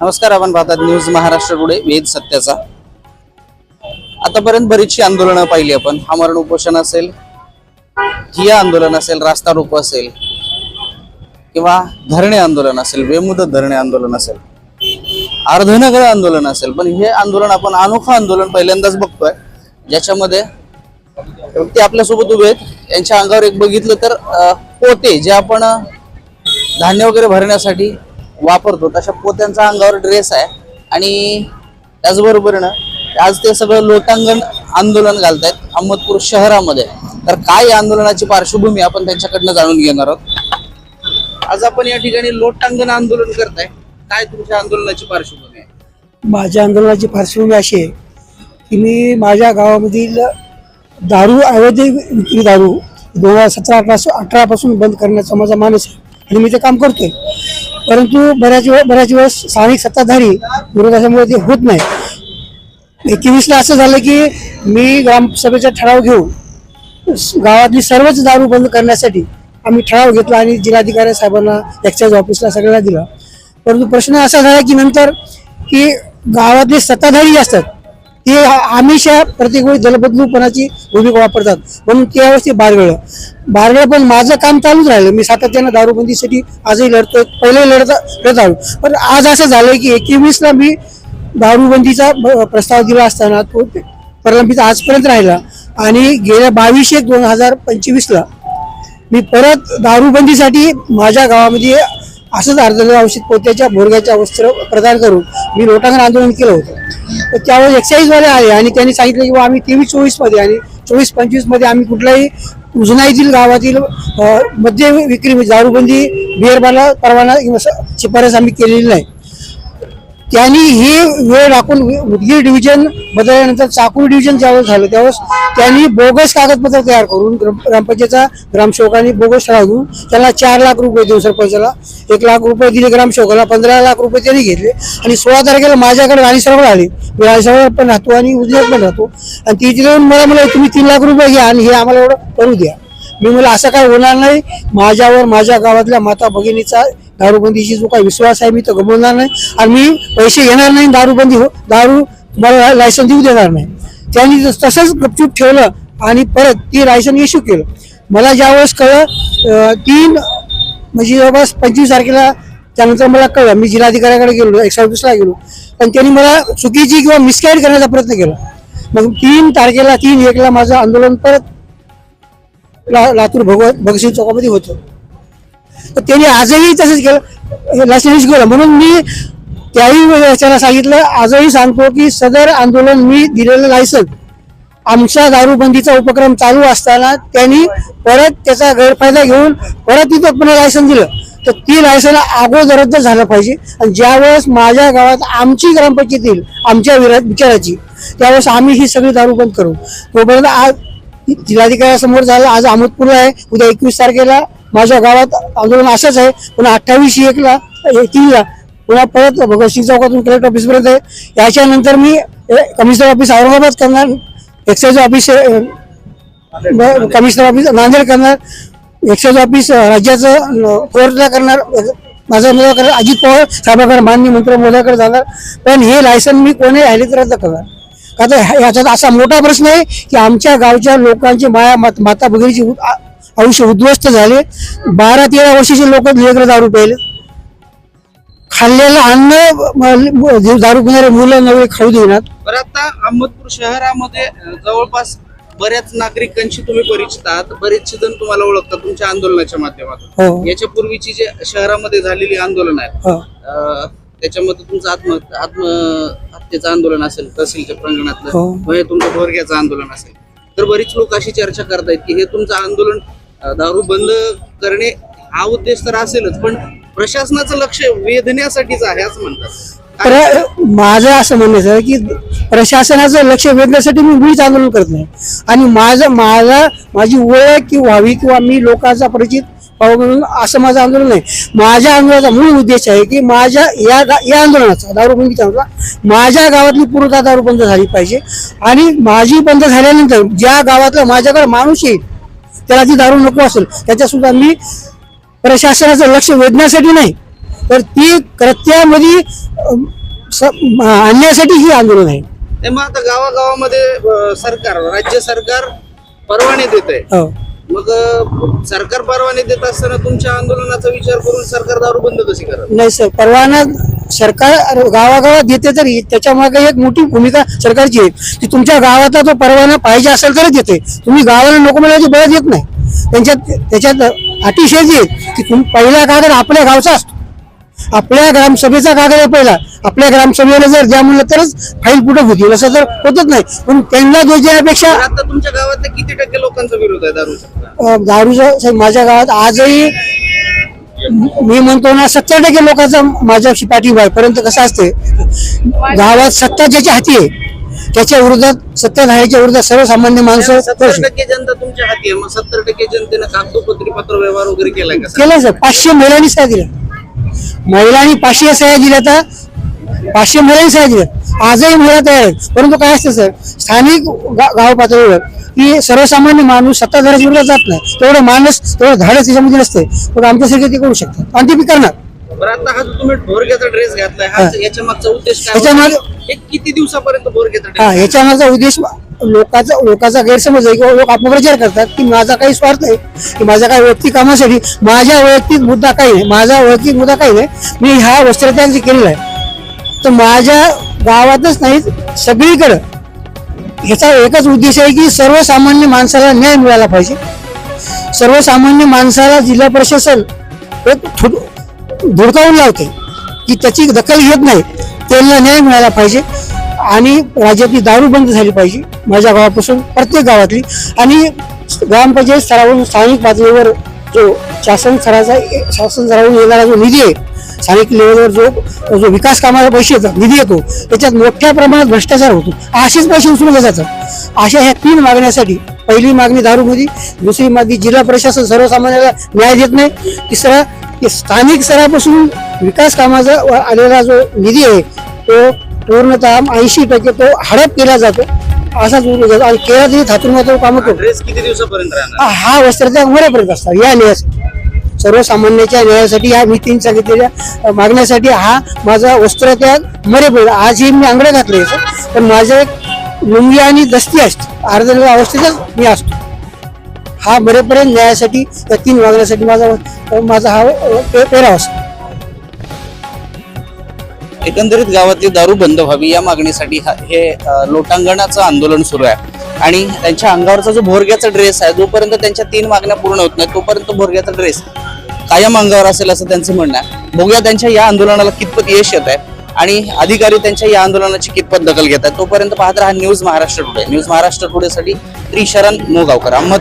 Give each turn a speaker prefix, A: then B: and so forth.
A: नमस्कार आपण पाहतात न्यूज महाराष्ट्र टुडे वेद सत्याचा. आतापर्यंत बरीचशी आंदोलनं पाहिली आपण. आमरण उपोषण असेल ठिया आंदोलन असेल रास्ता रोको असेल किंवा धरणे आंदोलन असेल बेमुदत धरणे आंदोलन असेल अर्धनगर आंदोलन असेल पण हे आंदोलन आपण अनोखं आंदोलन पहिल्यांदाच बघतोय. ज्याच्यामध्ये ते आपल्यासोबत उभे आहेत. यांच्या अंगावर एक बघितलं तर पोते जे आपण धान्य वगैरे भरण्यासाठी वापरतो तशा पोत्यांचा अंगावर ड्रेस आहे. आणि त्याचबरोबर ना आज ते सगळं लोटांगण आंदोलन घालतायत अहमदपूर शहरामध्ये. तर काय या आंदोलनाची पार्श्वभूमी आपण त्यांच्याकडनं जाणून घेणार आहोत? आज आपण या ठिकाणी लोटांगण आंदोलन करताय. काय तुमच्या आंदोलनाची पार्श्वभूमी आहे?
B: माझ्या आंदोलनाची पार्श्वभूमी अशी आहे की मी माझ्या गावामधील दारू अवैध विक्री दारू दोन हजार सतरा अठरा अठरापासून बंद करण्याचा माझा मानस आहे. आणि मी ते काम करतोय. परंतु बऱ्याच वेळ बऱ्याच वेळेस स्थानिक सत्ताधारी विरोधाच्यामुळे ते होत नाही एकवीसला असं झालं की मी ग्रामसभेचा ठराव घेऊन गावातली सर्वच दारू बंद करण्यासाठी आम्ही ठराव घेतला आणि जिल्हाधिकारी साहेबांना एक्साईज ऑफिसला सगळ्यांना दिला. परंतु प्रश्न असा झाला की नंतर की गावातले सत्ताधारी असतात ते हमेशा प्रत्येक वेळी दलबदलूपणाची भूमिका वापरतात. म्हणून त्यावेळेस ते बारगळलं बारगळ. पण माझं काम चालूच राहिलं. मी सातत्यानं दारूबंदीसाठी आजही लढतोय. पहिले लढत लढत आलो. पण आज असं झालंय की एकवीसला मी दारूबंदीचा प्रस्ताव दिला असताना तो प्रलंबित आजपर्यंत राहिला. आणि गेल्या बावीस एक दोन हजार पंचवीसला मी परत दारूबंदीसाठी माझ्या गावामध्ये असंच अर्धलेलं औषध पोत्याच्या भोरग्याच्या वस्त्र प्रदान करून मी लोटांगण आंदोलन केलं होतं. तर त्यावेळेस एक्साईजवाले आले आणि त्यांनी सांगितलं की बा आम्ही तेवीस चोवीसमध्ये आणि चोवीस पंचवीसमध्ये आम्ही कुठल्याही उजनाईतील गावातील मद्य विक्री दारूबंदी बिअरबाला परवाना शिफारस आम्ही केलेली नाही. त्यांनी ही वेळ राखून उदगीर डिव्हिजन बदलल्यानंतर चाकूर डिव्हिजन ज्यावेळेस झालं त्यावेळेस त्यांनी बोगस कागदपत्र तयार करून ग्रामपंचायतचा ग्रामसेवकांनी बोगस राहून घेऊन त्याला चार लाख रुपये देऊ सरपंचाला एक लाख रुपये दिले ग्रामसेवकाला पंधरा लाख रुपये त्यांनी घेतले. आणि सोळा तारखेला माझ्याकडे राणीसरोवर आले. मी राणीसरोवर पण राहतो आणि उदगीर पण राहतो. आणि ती तिथे येऊन मला म्हणाले तुम्ही तीन लाख रुपये घ्या आणि हे आम्हाला एवढं करू द्या. मी मला असं काय होणार नाही. माझ्यावर माझ्या गावातल्या माता भगिनीचा दारूबंदीची जो काही विश्वास आहे मी तो गमवणार नाही. आणि मी पैसे घेणार नाही दारूबंदी हो दारू मला लायसन देऊ देणार नाही. त्यांनी तसंच गपचूप ठेवलं आणि परत ती लायसन इश्यू केलं. मला ज्यावेळेस कळलं तीन म्हणजे जवळपास पंचवीस तारखेला त्यानंतर मला कळलं. मी जिल्हाधिकाऱ्याकडे गेलो एक्स ऑफिसला गेलो. पण त्यांनी मला चुकीची किंवा मिसगाईड करण्याचा प्रयत्न केला. मग तीन तारखेला तीन एकला माझं आंदोलन परत ला- लातूर भगवत भगतसिंग चौकामध्ये होतं. तर त्यांनी आजही तसंच केलं. लायसन्स केलं म्हणून मी त्याही त्याला सांगितलं. आजही सांगतो की सदर आंदोलन मी दिलेलं लायसन आमचा दारूबंदीचा उपक्रम चालू असताना त्यांनी परत त्याचा गैरफायदा घेऊन परत तिथं पुन्हा लायसन दिलं. तर ती लायसन अगोदरच रद्द झालं पाहिजे. आणि ज्यावेळेस माझ्या गावात आमची ग्रामपंचायत येईल आमच्या विचाराची त्यावेळेस आम्ही ही सगळी दारू बंद करू. तोपर्यंत आज जिल्हाधिकाऱ्यासमोर झालं. आज अहमदपूरला आहे. उद्या एकवीस तारखेला माझ्या गावात आंदोलन असंच आहे. पुन्हा अठ्ठावीस एकला तीनला पुन्हा परत भगतसिंग चौकातून कलेक्टर ऑफिसपर्यंत आहे. याच्यानंतर मी कमिशनर ऑफिस औरंगाबाद करणार excise office commissioner office Nanded करणार एक्साईज ऑफिस राज्याचं कोर्टला करणार माझा माझं अजित पवार साहेबांकडे मान्य मंत्री महोदयाकडे जाणार. पण हे लायसन मी कोणी राहिले तर रद्द करणार. का तर ह्या- असा मोठा प्रश्न आहे की आमच्या गावच्या लोकांची माया मात- माता भगिनीची आयुष्य उद्ध्वस्त झाले. बारा तेरा वर्षाचे लोक लेकर दारू प्यायले. खाल्लेलं अन्न दारू पिणारे मुलं नवे खाऊ देणार.
A: बरं आता अहमदपूर शहरामध्ये जवळपास बऱ्याच नागरिकांशी तुम्ही परिचित आहात. बरेचसे जण तुम्हाला ओळखतात तुमच्या आंदोलनाच्या माध्यमातून.
B: हो.
A: याच्या पूर्वीची जे शहरामध्ये झालेली आंदोलन आहेत
B: हो.
A: त्याच्यामध्ये तुमचं आत्म आत्महत्येचं आंदोलन असेल तहसीलच्या प्रांगणातलं
B: हो.
A: तुमचं भोरग्याचं आंदोलन असेल. तर बरीच लोक अशी चर्चा करतायत की हे तुमचं आंदोलन दारू बंद करणे हा उद्देश तर असेलच पण प्रशासनाचं लक्ष वेधण्यासाठीच आहे असं म्हणतात.
B: माझं असं म्हणायचं आहे की प्रशासनाचं लक्ष वेधण्यासाठी मी मुळीच आंदोलन करत नाही. आणि माझं माझा माझी ओळख की व्हावी किंवा मी लोकांचा परिचित म्हणून असं माझं आंदोलन नाही. माझ्या आंदोलनाचा मूळ उद्देश आहे की माझ्या या गा- या आंदोलनाचा दारूबंदीचा आंदोलन माझ्या गावातली पूर्णतः दारू बंद झाली पाहिजे. आणि माझी बंद झाल्यानंतर ज्या गावातला माझ्याकडे माणूस येईल त्याला ती दारू नको असेल. त्याच्या सुद्धा मी प्रशासनाचं लक्ष वेधण्यासाठी नाही. तर ती कृत्यामध्ये आणण्यासाठी ही आंदोलन आहे.
A: ते मग आता गावागावामध्ये सरकार राज्य सरकार परवाने देत आहे
B: हो.
A: मग सरकार परवाने देत असताना तुमच्या आंदोलनाचा विचार करून सरकार दारू बंद कशी करा
B: नाही सर परवाना सरकार गावागावात देते तरी त्याच्यामागे एक मोठी भूमिका सरकारची आहे. की तुमच्या गावाचा तो परवाना पाहिजे असेल तरच देते. तुम्ही गावाला नको म्हणायची बळ देत नाही. त्यांच्यात त्याच्यात अतिशय आहेत की तुम्ही पहिला कागद आपल्या गावचा असतो. आपल्या ग्रामसभेचा कागद आहे पहिला. आपल्या ग्रामसभेला जर द्या म्हणलं तरच फाईल पुढे होतील असं तर होतच नाही. पण त्यांना दोष देण्यापेक्षा
A: आता तुमच्या गावातल्या किती टक्के लोकांचा विरोध आहे दारूचा
B: अं, दारूचं साहेब, माझ्या गावात आजही मी म्हणतो ना सत्तर टक्के लोकांचा माझ्याशी पाठिंबा आहे. परंतु कसं असते गावात सत्ता ज्याच्या हाती आहे त्याच्या विरोधात सत्ताधाऱ्याच्या विरोधात सर्वसामान्य माणसं
A: सत्तर
B: शकतात.
A: टक्के जनता तुमच्या हाती आहे. मग सत्तर टक्के जनतेनं कागदोपत्री पत्र व्यवहार वगैरे केलाय का? सर?
B: केलं सर पाचशे महिलांनी सह्या दिल्या महिलांनी पाचशे सह्या दिल्या तर पाचशे महिलांनी सह्या दिल्या. आजही महिला तयार आहेत. परंतु काय असतं सर स्थानिक गाव पातळीवर की सर्वसामान्य माणूस सत्ताधाऱ्याच्या विरोधात जात नाही. तेवढं माणूस तेवढं धाडस त्याच्यामध्ये नसते. पण आमच्यासारखे ते करू शकतात. आणि ते बी करणार.
A: आता हा तुम्ही भोरग्याचा ड्रेस घातलाय हा. याच्या मागचा उद्देश
B: याच्या? मागे-
A: हे किती दिवसापर्यंत भोरग्याचा
B: हा याच्या माझा उद्देश लोकांचा लोकांचा गैरसमज आहे किंवा लोक अपप्रचार करतात की माझा काही स्वार्थ आहे की माझ्या काही वैयक्तिक कामासाठी माझ्या वैयक्तिक मुद्दा काही नाही माझा वैयक्तिक मुद्दा काही नाही मी हा वस्त्रत्याग जे केलेला आहे. तर माझ्या गावातच नाही सगळीकडं. ह्याचा एकच उद्देश आहे की सर्वसामान्य माणसाला न्याय मिळाला पाहिजे. सर्वसामान्य माणसाला जिल्हा प्रशासन एक थोड- धुडकावून लावते की त्याची दखल घेत नाही त्यांना न्याय मिळाला पाहिजे. आणि राज्यातली दारू बंद झाली पाहिजे माझ्या गावापासून प्रत्येक गावातली. आणि ग्रामपंचायत स्तरावरून स्थानिक पातळीवर जो शासन स्तराचा शासन स्तरावरून येणारा जो निधी आहे स्थानिक लेवलवर जो जो विकास कामाला पैसे येतात निधी येतो त्याच्यात मोठ्या प्रमाणात भ्रष्टाचार होतो. असेच पैसे उचलले जातात अशा ह्या तीन मागण्यासाठी पहिली मागणी दारूमध्ये दुसरी मागणी जिल्हा प्रशासन सर्वसामान्याला न्याय देत नाही तिसरा की स्थानिक स्तरापासून विकास कामाचा व आलेला जो निधी आहे तो पूर्णतः ऐंशी टक्के तो हडप केला जातो. असाच जातो आणि केला तरी थातून मात्र काम करतो
A: ड्रेस किती दिवसापर्यंत राहणार?
B: हा- मरेपर्यंत असतात. या न्यायासाठी सर्वसामान्याच्या न्यायासाठी या मी तीन सांगितलेल्या मागण्यासाठी हा माझा वस्त्रत्याग मरेपर्यंत. आजही मी आंगडे घातले. पण माझे लुंगी आणि दस्ती असते. अर्धनग्न अवस्थेतच मी असतो. हा मरेपर्यंत न्यायासाठी या तीन मागण्यासाठी माझा माझा हा अ, पे- पेराव असतो
A: एकंदरीत गावातली दारू बंद व्हावी या मागणीसाठी हा- हे लोटांगणाचं आंदोलन सुरू आहे. आणि त्यांच्या अंगावरचा जो भोरग्याचा ड्रेस आहे जोपर्यंत त्यांच्या तीन मागण्या पूर्ण होत नाही तोपर्यंत भोरग्याचा ड्रेस कायम अंगावर असेल असं त्यांचं म्हणणं आहे. बघूया त्यांच्या या आंदोलनाला कितपत यश येत आहे आणि अधिकारी त्यांच्या या आंदोलनाची कितपत दखल घेत आहेत. तोपर्यंत पाहत राहा news Maharashtra today. News Maharashtra टुडेसाठी Trisharan Mogavkar. Ahmad